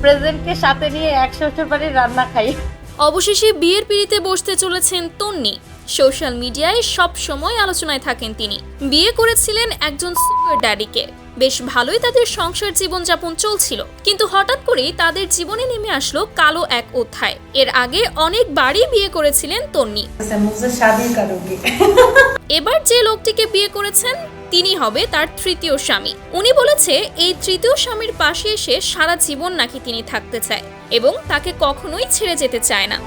প্রেজেন্টকে সাথে নিয়ে একশো বারে রান্না খাই। অবশেষে বিয়ের পিড়িতে বসতে চলেছেন তন্নি। সোশ্যাল মিডিয়ায় সব সময় আলোচনায় থাকেন তিনি। বিয়ে করেছিলেন একজন সুগার ড্যাডিকে। বেশ ভালোই তাদের সংসার জীবনযাপন চলছিল। কিন্তু হঠাৎ করেই তাদের জীবনে নেমে আসলো কালো এক অধ্যায়। এর আগে অনেক বাড়ি বিয়ে করেছিলেন তন্নি। এবার যে লোকটিকে বিয়ে করেছেন তিনি হবে তার তৃতীয় স্বামী। উনি বলেছে, এই তৃতীয় স্বামীর পাশে এসে সারা জীবন নাকি তিনি থাকতে চায় এবং তাকে কখনোই ছেড়ে যেতে চায় না।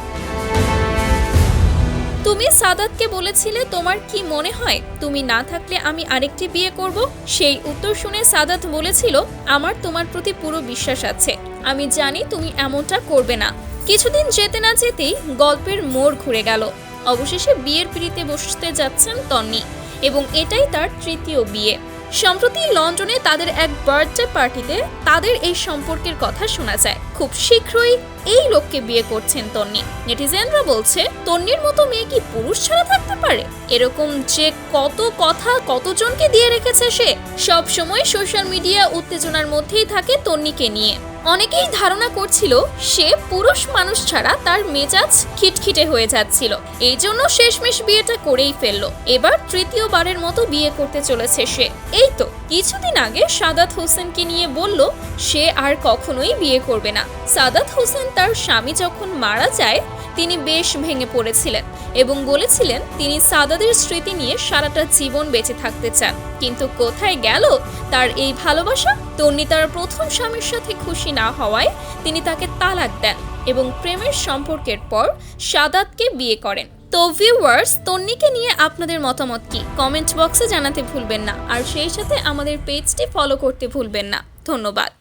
তুমি সাদাতকে বলেছিলে, তোমার কি মনে হয় তুমি না থাকলে আমি আরেকটি বিয়ে করব? সেই উত্তর শুনে সাদাত বলেছিল, আমার তোমার প্রতি পুরো বিশ্বাস আছে। আমি জানি তুমি এমনটা করবে না। কিছুদিন যেতে না যেতেই গল্পের মোড় ঘুরে গেল। অবশেষে বিয়ের পিড়িতে বসতে যাচ্ছেন তন্নি। এবং এটাই তার তৃতীয় বিয়ে। সম্প্রতি লন্ডনে তাদের এক বার্থডে পার্টিতে তাদের এই সম্পর্কের কথা শোনা যায়। খুব শীঘ্রই এই লোককে বিয়ে করছেন তন্নি। নেটিজেনরা বলছে, তন্নির মতো মেয়ে কি পুরুষ ছাড়া থাকতে পারে? এরকম যে কত কথা কতজনকে দিয়ে রেখেছে সে, সব সময় সোশ্যাল মিডিয়া উত্তেজনার মধ্যেই থাকে তন্নিকে নিয়ে। অনেকেই ধারণা করছিল সে পুরুষ মানুষ ছাড়া তার মেজাজ খিটখিটে হয়ে যাচ্ছিল। এই জন্য শেষমেশ বিয়েটা করেই ফেলল। এবার তৃতীয়বারের মতো বিয়ে করতে চলেছে সে। এই তো, কিছুদিন আগে সাদাত হোসেনকে নিয়ে বলল, সে আর কখনোই বিয়ে করবে না। সাদাত হোসেন তার স্বামী যখন মারা যায় তিনি বেশ ভেঙে পড়েছিলেন এবং বলেছিলেন তিনি সাদাদের স্মৃতি নিয়ে সারাটা জীবন বেঁচে থাকতে চান। কিন্তু কোথায় গেল তার এই ভালোবাসা? তন্নি তার প্রথম স্বামীর সাথে খুশি না হওয়ায় তিনি তাকে তালাক দেন এবং প্রেমের সম্পর্কের পর সাদাতকে বিয়ে করেন। তো ভিউয়ার্স তন্নিকে নিয়ে আপনাদের মতামত কি? কমেন্ট বক্সে জানাতে ভুলবেন না। আর সেই সাথে আমাদের পেজটি ফলো করতে ভুলবেন না। ধন্যবাদ।